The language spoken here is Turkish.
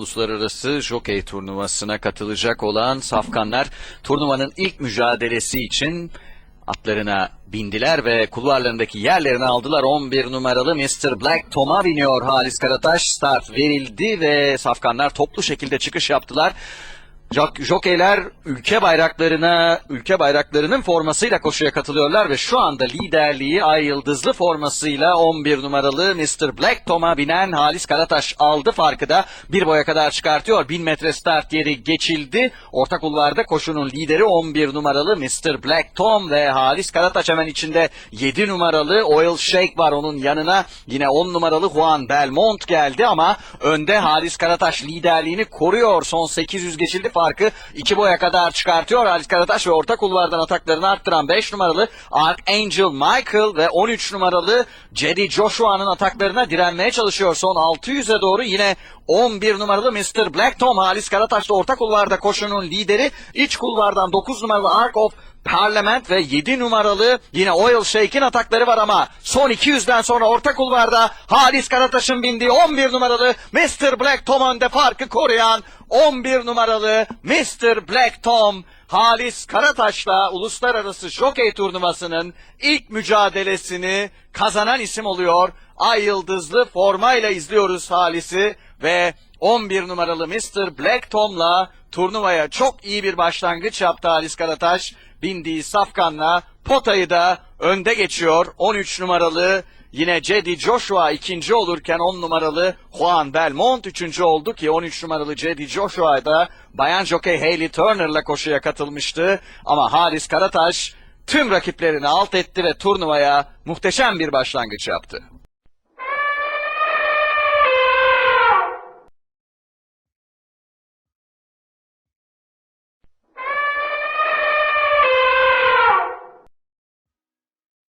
Uluslararası Jockey turnuvasına katılacak olan safkanlar turnuvanın ilk mücadelesi için atlarına bindiler ve kulvarlarındaki yerlerini aldılar. 11 numaralı Mr. Black Tom'a biniyor Halis Karataş. Start verildi ve safkanlar toplu şekilde çıkış yaptılar. Jok- Jokeyler ülke bayraklarına, ülke bayraklarının formasıyla koşuya katılıyorlar ve şu anda liderliği ay yıldızlı formasıyla 11 numaralı Mr. Black Tom'a binen Halis Karataş aldı farkı da bir boya kadar çıkartıyor. 1000 metre start yeri geçildi. Orta kulvarda koşunun lideri 11 numaralı Mr. Black Tom ve Halis Karataş hemen içinde 7 numaralı Oil Shake var onun yanına. Yine 10 numaralı Juan Belmont geldi ama önde Halis Karataş liderliğini koruyor. Son 800 geçildi farkı 2 boya kadar çıkartıyor Halis Karataş ve orta kulvardan ataklarını arttıran 5 numaralı Archangel Michael ve 13 numaralı Jerry Joshua'nın ataklarına direnmeye çalışıyor. Son 600'e doğru yine 11 numaralı Mr. Black Tom Halis Karataş da orta kulvarda koşunun lideri. İç kulvardan 9 numaralı Ark of Parliament ve 7 numaralı yine Oil Shake'in atakları var ama son 200'den sonra orta kulvarda Halis Karataş'ın bindiği 11 numaralı Mr. Black Tom önde farkı koruyan 11 numaralı Mr. Black Tom Halis Karataş'la uluslararası jockey turnuvasının ilk mücadelesini kazanan isim oluyor. Ay yıldızlı formayla izliyoruz Halis'i ve 11 numaralı Mr. Black Tom'la turnuvaya çok iyi bir başlangıç yaptı Halis Karataş. Bindiği safkanla potayı da önde geçiyor. 13 numaralı yine Jedi Joshua ikinci olurken 10 numaralı Juan Belmont üçüncü oldu ki 13 numaralı Jedi Joshua da Bayan Jockey Hayley Turner'la koşuya katılmıştı. Ama Halis Karataş tüm rakiplerini alt etti ve turnuvaya muhteşem bir başlangıç yaptı.